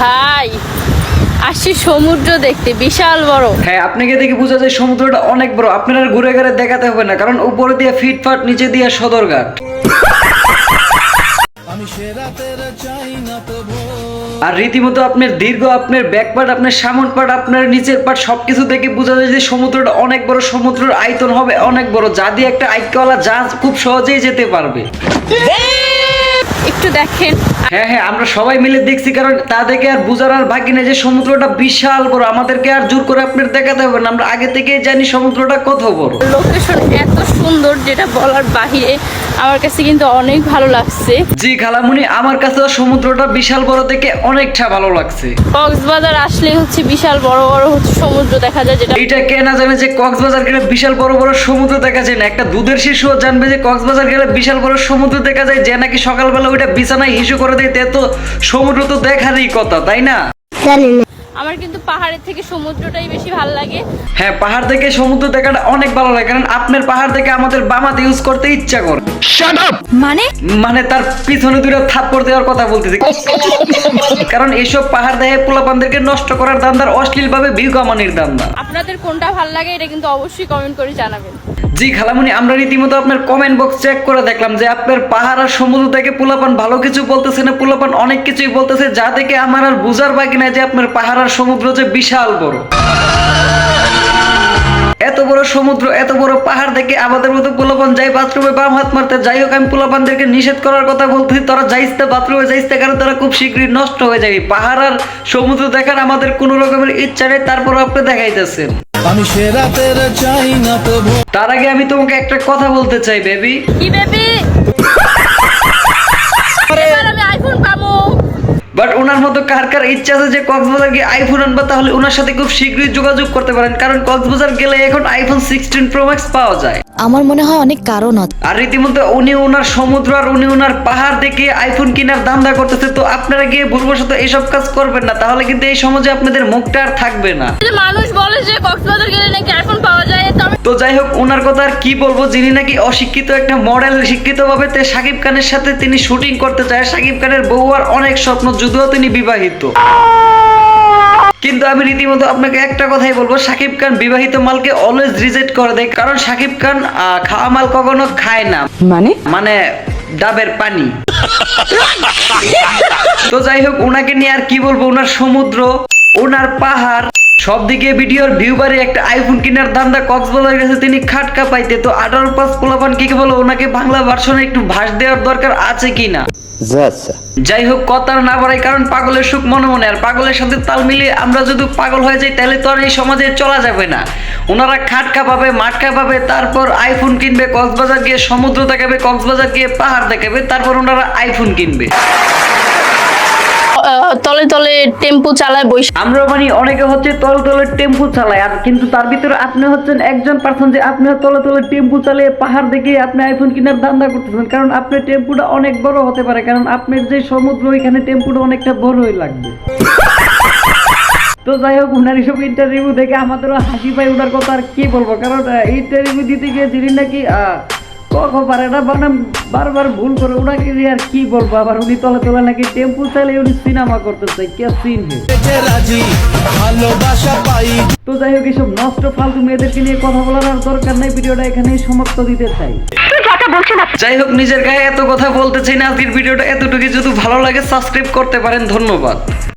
ভাই আসছি সমুদ্র দেখতে বিশাল বড়। হ্যাঁ আপনাকে দেখে বোঝা যায় সমুদ্রটা অনেক বড়। আপনার ঘুরে ঘুরে দেখাতে হবে না কারণ উপরে দিয়ে ফিটফাট নিচে দিয়ে সদরঘাট। আর রীতিমতো আপনার দীর্ঘ আপনার ব্যাক পার্ট আপনার সামন পার্ট আপনার নিচের পার্ট সবকিছু দেখে বোঝা যায় যে সমুদ্রটা অনেক বড় সমুদ্রের আয়তন হবে অনেক বড় যা দিয়ে একটা আইকাওয়ালা জাহাজ খুব সহজেই যেতে পারবে। একটু দেখেন। হ্যাঁ হ্যাঁ আমরা সবাই মিলে দেখছি কারণ তা দেখে আর বুঝার আর বাকি নেই যে সমুদ্রটা বিশাল বড়। আমাদেরকে আর জোর করে আপনার দেখাতে হবে না। আমরা আগে থেকেই জানি সমুদ্রটা কত বড়। লোকেশন এত সুন্দর যেটা বলার বাহিরে আমার কাছে কিন্তু অনেক ভালো লাগছে। জি খালামুনি আমার কাছেও সমুদ্রটা বিশাল বড় দেখে অনেকটা ভালো লাগছে। কক্সবাজার আসলে হচ্ছে বিশাল বড় বড় হচ্ছে সমুদ্র দেখা যায় যেটা এইটা কে না জানে যে কক্সবাজার গেলে বিশাল বড় বড় সমুদ্র দেখা যায় না। একটা দুধের শিশুও জানবে যে কক্সবাজার গেলে বিশাল বড় সমুদ্র দেখা যায় যে নাকি সকালবেলা ওইটা বিছানায় ইস্যু করে দেয় তে তো সমুদ্র তো দেখারই কথা তাই না? আমার কিন্তু পাহাড়ের থেকে সমুদ্রটাই বেশি ভালো লাগে। হ্যাঁ পাহাড় থেকে সমুদ্র দেখাটা অনেক ভালো লাগে কারণ আপনার পাহাড় থেকে আমাদের বামাতে ইউজ করতে ইচ্ছা করে। মানে? মানে তার পিছনে দুটো থাপ্পড় দেওয়ার কথা বলতেছি। কারণ এইসব পাহাড় দেখে পোলাপানদেরকে নষ্ট করার দান্দার অশ্লীল ভাবে ভিউ কামানির দান্দা আপনাদের কোনটা ভালো লাগে এটা কিন্তু অবশ্যই কমেন্ট করে জানাবেন। জি খালামুনি, আমরা রীতিমতো আপনার কমেন্ট বক্স চেক করে দেখলাম যে আপনার পাহাড় আর সমুদ্র থেকে পোলাপান ভালো কিছু বলতেছে না, পোলাপান অনেক কিছুই বলতেছে, যা থেকে আমার আর বুঝার বাকি না যে আপনার পাহাড় আর সমুদ্র যে বিশাল বড়। এত বড় সমুদ্র, এত বড় পাহাড় দেখে আমাদের মতো পোলাপান যাই বাথরুমে বাম হাত মারতে, যাই হোক আমি পোলাপানদেরকে নিষেধ করার কথা বলতেছি, তারা যাইতে বাথরুমে যাইতে কারণ তারা খুব শীঘ্রই নষ্ট হয়ে যাবে। পাহাড় আর সমুদ্র দেখার আমাদের কোনো রকমের ইচ্ছা নেই তারপর আপনি দেখাইতেছেন। আমি সে রাতের চাই না তবু তার আগে আমি তোমাকে একটা কথা বলতে চাই বেবি। কি বেবি? আমি আইফোন পাবো। বাট ওনার মতো কার কার ইচ্ছা আছে যে কক্সবাজার গিয়ে আইফোন আনবা তাহলে ওনার সাথে খুব শীঘ্রই যোগাযোগ করতে পারেন কারণ কক্সবাজার গেলে এখন আইফোন সিক্সটিন প্রো ম্যাক্স পাওয়া যায়। আমার মনে হয় অনেক কারণ আছে। আর রীতিমতো উনি ওনার সমুদ্র আর উনি ওনার পাহাড় দেখে আইফোন কেনার ধান্দা করতেছে তো আপনারা গিয়ে ভুলবশত এইসব কাজ করবেন না তাহলে কিন্তু এই সমাজে আপনাদের মুখটা আর থাকবে না। যে মানুষ বলে যে কক্সবাজার গেলে নাকি আইফোন পাওয়া যায় তো তো যাই হোক ওনার কথা আর কি বলব যিনি নাকি অশিক্ষিত একটা মডেল শিক্ষিত ভাবে তে সাকিব খানের সাথে তিনি শুটিং করতে চায় সাকিব খানের বউ আর অনেক স্বপ্ন যদিও তিনি বিবাহিত। কিন্তু আমি রীতিমতো আপনাকে একটা কথাই বলব সাকিব খান বিবাহিত মালকে অলওয়েজ রিজেক্ট করে দেয় কারণ সাকিব খান আহ, খাওয়া মাল কখনো খায় না। মানে? মানে ডাবের পানি। তো যাই হোক ওনাকে নিয়ে আর কি বলব ওনার সমুদ্র ওনার পাহাড়। সব দিকে ভিডিওর ভিউ বাড়ে একটা আইফোন কেনার দান্দা কক্সবাজার গেছে। তিনি খাটকা পাইতে তো আঠারো পাঁচ পোলাপান কি বলো ওনাকে বাংলা ভার্সনে একটু ভাষ দেওয়ার দরকার আছে কিনা? যাই হোক কথা না বাড়াই কারণ পাগলের সুখ মনে মনে। আর পাগলের সাথে তাল মিলিয়ে আমরা যদি পাগল হয়ে যাই তাহলে তো আর এই সমাজে চলা যাবে না। ওনারা খাটকা পাবে মাটকা পাবে তারপর আইফোন কিনবে কক্সবাজার গিয়ে সমুদ্র দেখাবে কক্সবাজার গিয়ে পাহাড় দেখাবে তারপর ওনারা আইফোন কিনবে। তলে তলে টেম্পু চালায় বসে আমরা মানে অনেকে হচ্ছে তল তলে টেম্পু চালায়, আর কিন্তু তার ভিতরে আপনি হচ্ছেন একজন পার্সন যে আপনি তলে তলে টেম্পু চালিয়ে পাহাড় দেখে আপনি আইফোন কেনার ধান্দা করতেছেন। কারণ আপনার টেম্পুটা অনেক বড় হতে পারে, কারণ আপনার যে সমুদ্র, ওইখানে টেম্পুটা অনেকটা বড়ই লাগবে। তো যাই হোক, উনার এইসব ইন্টারভিউ দেখে আমাদেরও হাসি পাই ওনার কথা আর কি বলব? কারণ ইন্টারভিউ দিতে গিয়ে যিনি নাকি আহ, কখন পারে? না বানাম বারবার ভুল করে ওনাকে আর কি বলব? আবার উনি তলে তলে নাকি টেম্পু চালিয়ে উনি সিনেমা করতেছে। কে সিন তো যাই হোক এইসব নষ্ট ফালতু মেয়েদেরকে নিয়ে কথা বলার আর দরকার নেই। ভিডিওটা এখানেই সমাপ্ত দিতে চাই। যাই হোক নিজের গায়ে এত কথা বলতে চাই না। আজকের ভিডিওটা এতটুকু যদি ভালো লাগে সাবস্ক্রাইব করতে পারেন। ধন্যবাদ।